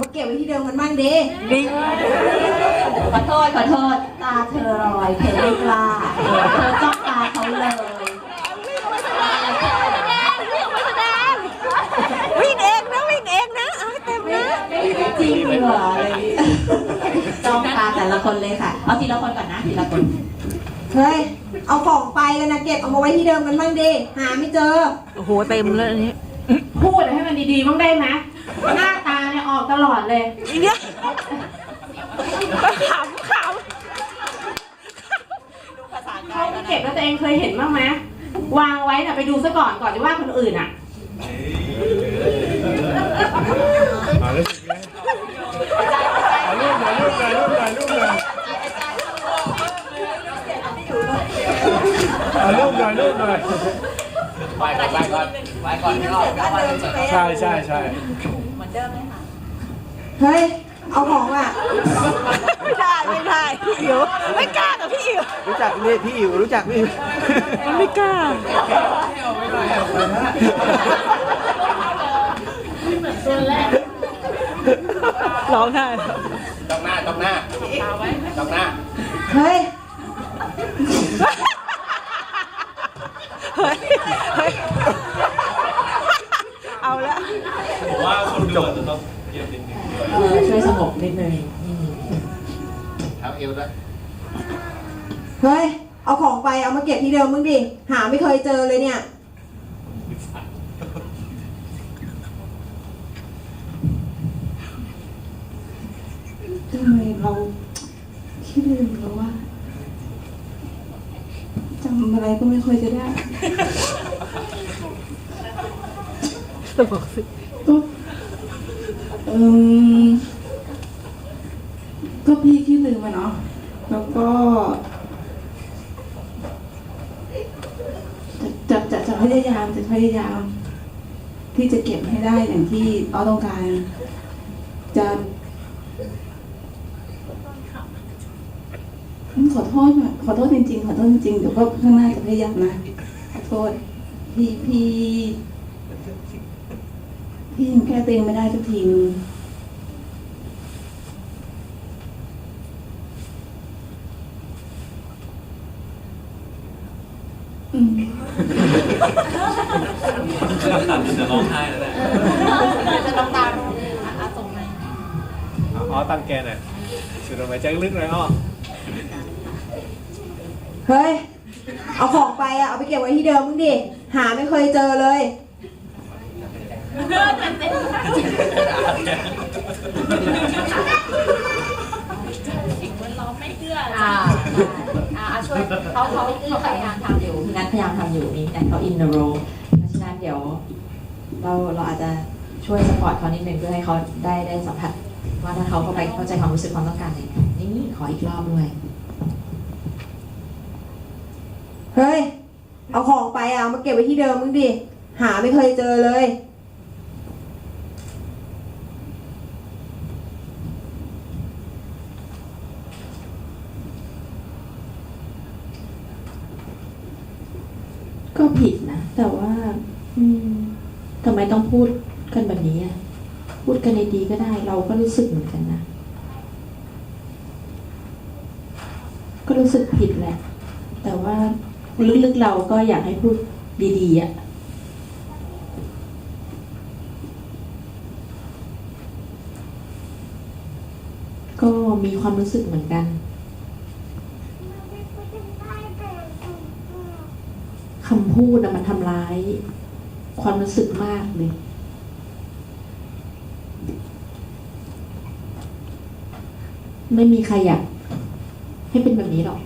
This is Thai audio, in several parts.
มาเก็บไว้ที่เดิมกันบ้างดินี่ขอโทษขอโทษตาเธอลอยเธอไม่กล้าเธอจ้องตาเขาเลยวิ่งเองนะวิ่งเองนะเอาให้เต็มนะไม่จริงเหรออะไรอย่างงี้จ้องตาแต่ละคนเลยค่ะ เอาทีละคนก่อนนะทีละคนเฮ้ย เอาของไปกันนะเก็บเอามาไว้ที่เดิมกันบ้างดิหาไม่เจอ โอ้โหเต็มเลยอันนี้พูดให้มันดีๆบ้างได้ไหมหน้าตาเนี่ย ออกตลอดเลยอีเนี่ยขำขเขาไปเก็บแล้วตัวเองเคยเห็นบ้างไหมวางไว้น่ะไปดูซะก่อนก่อนจะว่าคนอื่นอะมาแล้วสิถ่ายรูปหน่อยรูปหน่อยรูปหน่อยรูปหน่อยถ่ายรูปหน่อยรูปหน่อยไปก่อนไปก่อนไปก่อนไม่ออกไม่ออกใช่ใช่ใช่ เฮ้ย เอาของอะำไม่ได้ไม่ได้พี่อิ๋วไม่กล้ากับพี่อิ๋วรู้จักนี่พี่อิ๋วรู้จักพี่อิ๋วมันไม่กล้าร้องไห้ต้องหน้าต้องหน้าต้องหน้าเฮ้ย เฮ้ยเฮ้ยเอาละ ว่าคนดูจะต้องเก็บนิดนึงเออช่วยสงบนิดนึงเท้าเอวด้วยเฮ้ย เอาของไปเอามาเก็บที่เดิมมึงดิ หาไม่เคยเจอเลยเนี่ย ทำไมเราคิดลืมแล้วว่าจำอะไรก็ไม่ค่อยจะได้ตัวบอกสิก็ เอมก็พี่ขี้ลืมอะเนาะ แล้วก็ จะจะจะพยายามจะพยายาม ที่จะเก็บให้ได้อย่างที่อ้อต้องการ จะขอโทษอะขอโทษจริงๆ ขอโทษจริงๆ เดี๋ยวก็ข้างหน้าจะพยายามนะ ขอโทษ พี่พี่ พี่ยังแก้ตัวเองไม่ได้สักทีนึงอืมจะร้องไห้แล้วแหละอ๋อตั้งแกหน่อยสูดลมหายใจลึกหน่อยอ้อเฮ้ย เอาของไปอะเอาไปเก็บไว้ที่เดิมมึงดิ หาไม่เคยเจอเลย อ่าอ่าช่วยเขาเขาเขาพยายามทำอยู่พี่นัทพยายามทำอยู่นี่แต่เขาอินเดโรเพราะฉะนั้นเดี๋ยว เราเราอาจจะช่วยสปอร์ตเขานิดนึงเพื่อให้เขาได้ได้สัมผัสว่าถ้าเขาเข้าไปเข้าใจความรู้สึกความต้องการในนี่ขออีกรอบด้วยเฮ้ย เอาของไปอะมาเก็บไว้ที่เดิมมึงดิ หาไม่เคยเจอเลย ก็ผิดนะ แต่ว่า อืมทำไมต้องพูดกันแบบนี้อะพูดกันในดีก็ได้ เราก็รู้สึกเหมือนกันนะก็รู้สึกผิดแหละ แต่ว่าลึกๆเราก็อยากให้พูดดีๆอะก็มีความรู้สึกเหมือนกัน คำพูดอะมันทำร้าย ความรู้สึกมากเลยไม่มีใครอยากให้เป็นแบบนี้หรอก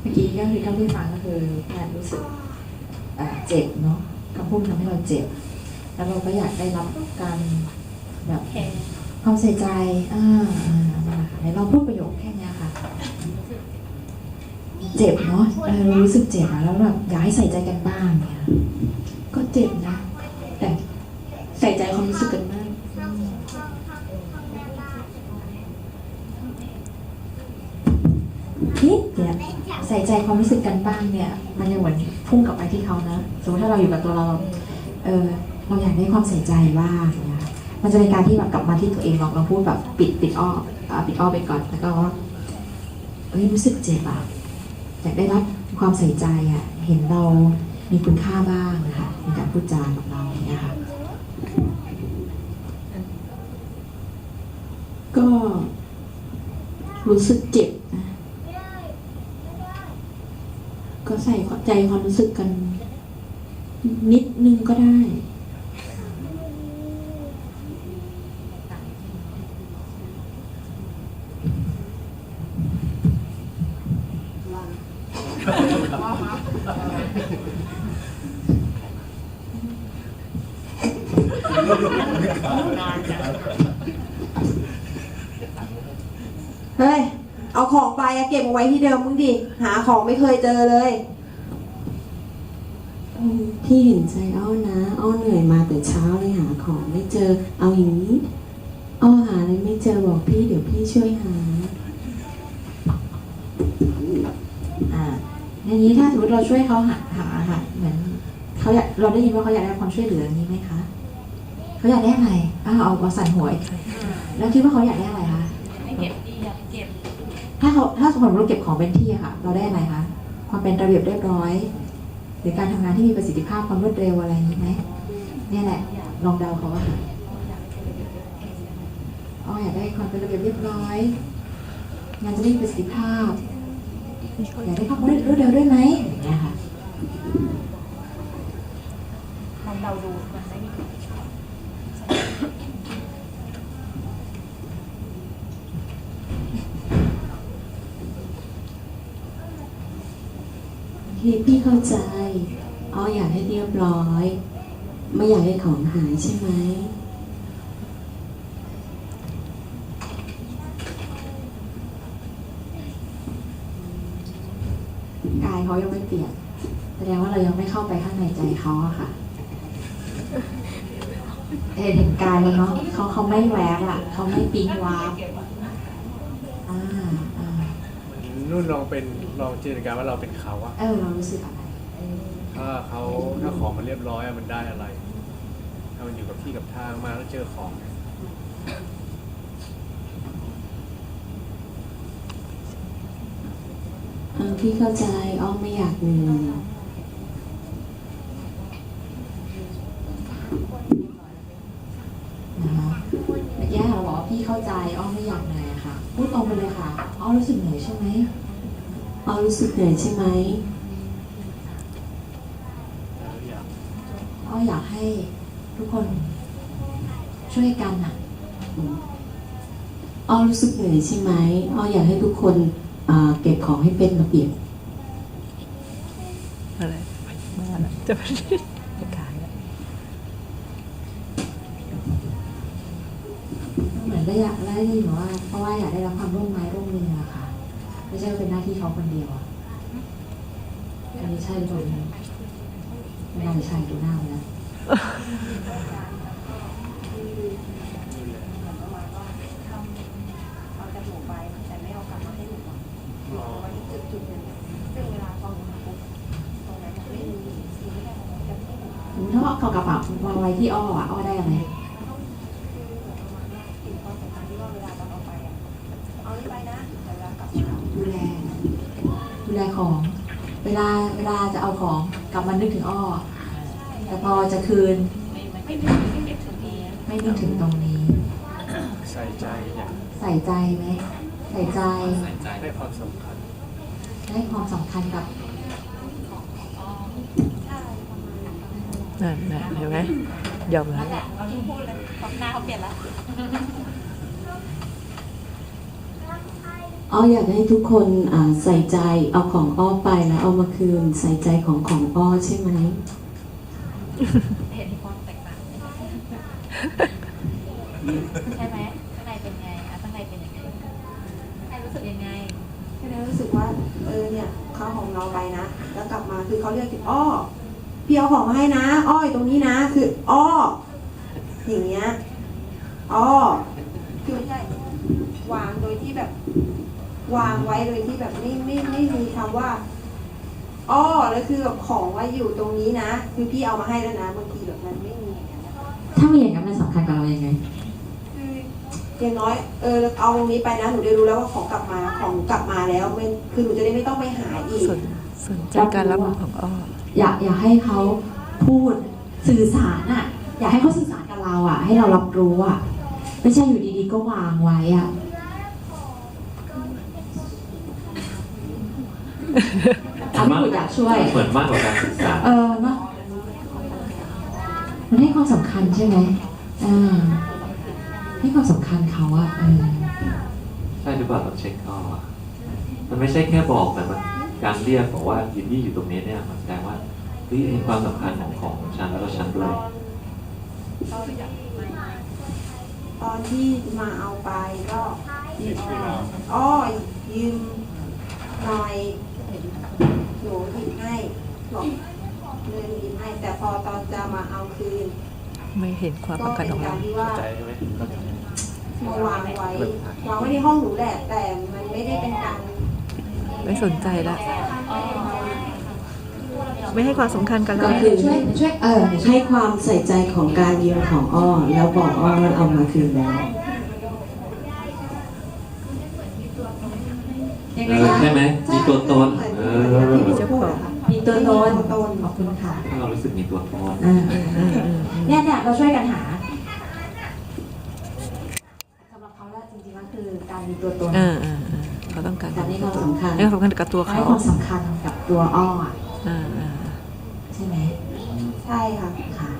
เมื่อกี้ก็คือเท่าที่ฟังก็คือแม่รู้สึกอ่าเจ็บเนาะคำพูดทำให้เราเจ็บ แล้วเราก็อยากได้รับการแบบความใส่ใจอ่าอ่านั่นแหละค่ะไหนลองพูดประโยคแค่เนี้ยค่ะ เจ็บเนาะเออรู้สึกเจ็บอะแล้วแบบอยากให้ใส่ใจกันบ้างเนี่ยก็เจ็บนะ แต่ใส่ใจความรู้สึกกันบ้างนิดเดียใส่ใจความรู้สึกกันบ้างเนี่ย มันยังเหมือนพุ่งกลับไปที่เขานะสมมติถ้าเราอยู่กับตัวเรา เออเราอยากได้ความใส่ใจบ้างเนี่ยมันจะเป็นการที่แบบกลับมาที่ตัวเองลองลองพูดแบบปิดปิดอ้อปิดอ้อไปก่อนแล้วก็เอ้ยรู้สึกเจ็บอะ อยากได้รับความใส่ใจอะเห็นเรามีคุณค่าบ้างนะคะในการพูดจากับเราเงี้ยค่ะก็รู้สึกเจ็บนะก็ใส่ใจความรู้สึกกัน นิดนึงก็ได้ เฮ้ย เอาของไปอะเก็บเอาไว้ที่เดิมมึงดิ หาของไม่เคยเจอเลยพี่เห็นใจอ้อนะ อ้อเหนื่อยมาแต่เช้าเลยหาของไม่เจอ เอาอย่างนี้ อ้อหาอะไรไม่เจอบอกพี่เดี๋ยวพี่ช่วยหา ในนี้ถ้าสมมติเราช่วยเขาหาหาค่ะเหมือนเขาอยากเราได้ยินว่าเขาอยากได้ความช่วยเหลืออย่างนี้ไหมคะเขาอยากได้อะไรอ้าวเอาเอาสั่นหัวอีกแล้วคิดว่าเขาอยากได้อะไรคะเก็บดีอยากเก็บ ถ้าเขาถ้าสมมติเราเก็บของเป็นที่อะค่ะ เราได้อะไรคะความเป็นระเบียบเรียบร้อยหรือการทำงานที่มีประสิทธิภาพความรวดเร็วอะไรอย่างนี้ไหมเนี่ยแหละลองเดาเขาว่าค่ะอ๋ออยากได้ความเป็นระเบียบเรียบร้อยงานจะได้มีประสิทธิภาพ อยากได้ความรวดเร็วด้วยไหมอย่างเงี้ยค่ะพี่พี่เข้าใจอ้ออยากให้เรียบร้อย ไม่อยากให้ของหายใช่ไหม กายเขายังไม่เปลี่ยนแสดงว่าเรายังไม่เข้าไปข้างในใจเขาอะค่ะเห็นเห็นกายแล้วเนาะเขาเขาไม่แวบอะเขาไม่ปิ๊งวาบอ่าอ่านุ่นลองเป็นลองจินตนาการว่าเราเป็นเขาอะเออเรารู้สึกอะไรถ้าเขาถ้าของมันเรียบร้อยอะมันได้อะไร ถ้ามันอยู่กับที่กับทางมาแล้วเจอของเนี่ย เออ พี่เข้าใจอ้อไม่อยากเหนื่อยนะคะเมื่อกี้เราบอกว่าพี่เข้าใจอ้อมไม่อยากเหนื่อยอะค่ะ พูดตรงไปเลยค่ะอ้อมรู้สึกเหนื่อยใช่ไหมอ้อรู้สึกเหนื่อยใช่ไหมแล้วอยากอ้ออยากให้ทุกคนช่วยกันอะอ้อรู้สึกเหนื่อยใช่ไหมอ้ออยากให้ทุกคนอ่า เก็บของให้เป็นระเบียบอะไรบ้านอะจะไปจะขายแล้วเหมือนได้อยากได้ยินว่าเพราะว่าอยากได้รับความร่วมไม้ร่วมมืออะค่ะ ไม่ใช่ว่าเป็นหน้าที่เขาคนเดียวอะอันนี้ใช่หรือเปล่าเนี่ยไม่น่าจะใช่ดูหน้าเลย ถ้าว่าเขากระเป๋าวางไว้ที่อ้ออะอ้อได้อะไรดูแลดูแลของ เวลาเวลาจะเอาของกลับมานึกถึงอ้อ แต่พอจะคืน ไม่นึกถึงตรงนี้ ใส่ใจอยากใส่ใจไหมใส่ใจ ให้ความสำคัญให้ความสำคัญกับ นั่นน่ะเห็นไหมยอมแล้วอ้ออยากให้ทุกคนอ่าใส่ใจเอาของอ้อไปแล้วเอามาคืนใส่ใจของของอ้อใช่ไหมเห็นความแตกต่างใช่ไหมข้างในเป็นไงอะข้างในเป็นยังไงข้างในรู้สึกยังไงแค่นั้นรู้สึกว่าเออเนี่ยเขาของเราไปนะ แล้วกลับมาคือเขาเรียกถึงอ้อ พี่เอาของมาให้นะ อ้ออยู่ตรงนี้นะ คือ อ้อ อย่างเงี้ย อ้อ คือไม่ใช่ วางโดยที่แบบ วางไว้โดยที่แบบไม่ไม่ไม่มีคำว่า อ้อ แล้วคือแบบของว่าอยู่ตรงนี้นะ คือพี่เอามาให้แล้วนะบางทีแบบมันไม่มีอย่างนั้นถ้ามีอย่างนั้นมันสำคัญกับเรายังไงอย่างน้อยเออเอาตรงนี้ไปนะหนูได้รู้แล้วว่าของกลับมาของกลับมาแล้วไม่คือหนูจะได้ไม่ต้องไปหาอีกสนสนใจการรับมือของอ้อ อยากอยากให้เขาพูดสื่อสารอะอยากให้เขาสื่อสารกับเราอะให้เรารับรู้อะไม่ใช่อยู่ดีๆ ก็วางไว้อะอันนี้คุณอยากช่วย เหมือนมากกว่าการศึกษาเออเนาะมันให้ความสำคัญใช่ไหมอ่าให้ความสำคัญเขาอะเออใช่หรือเปล่าต้องเช็คข้ออะมันไม่ใช่แค่บอกแต่มัน การเรียกบอกว่ายินดี้อยู่ตรงนี้เนี่ยมันแสดงว่าเฮ้ยเห็นความสำคัญของของฉันแล้วก็ฉันด้วยตอนที่มาเอาไปก็อ้อยืมหน่อยหนูหยิบให้บอกเลยหนูหยิบให้แต่พอตอนจะมาเอาคืน ไม่เห็นความก็สำคัเป็ญนของกาเรารที่ว่าใจใช่ไหมมาวางไว้วางไว้ในห้องหนูแหละ แต่มันไม่ได้เป็นการ ไม่สนใจละไม่ให้ความสำคัญกับเราก็คือช่วยช่วยเออช่วยให้ความใส่ใจของการยืมของอ้อแล้วบอกอ้อว่าเอามาคืนแล้วยังเอไงอคะใช่ไหมมีตัวตนเออที่หนูพูดอะค่ะมีตัวตนมีตัวตนขอบคุณค่ะให้เรารู้สึกมีตัวตนอ่าอืมอืมอืมเนี่ยเนี่ยเราช่วยกันหาสำหรับเขาแล้วจริงๆแล้วคือการมีตัวตน เออเออเออเขาต้องการการให้ความสำคัญให้ความสำคัญกับตัวให้เขาความสำคัญกับตัวอ้ออะเออเออใช่ไหมใช่ค่ะค่ะ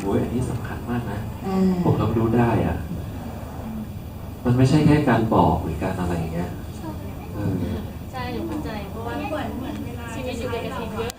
โอ้ยอันนี้สำคัญมากนะเออผมต้องรู้ได้อะ มันไม่ใช่แค่การบอกหรือการอะไรอย่างเงี้ยเออใช่หนูเข้าใจเพราะว่าชีวิตอยู่กับทีมเยอะ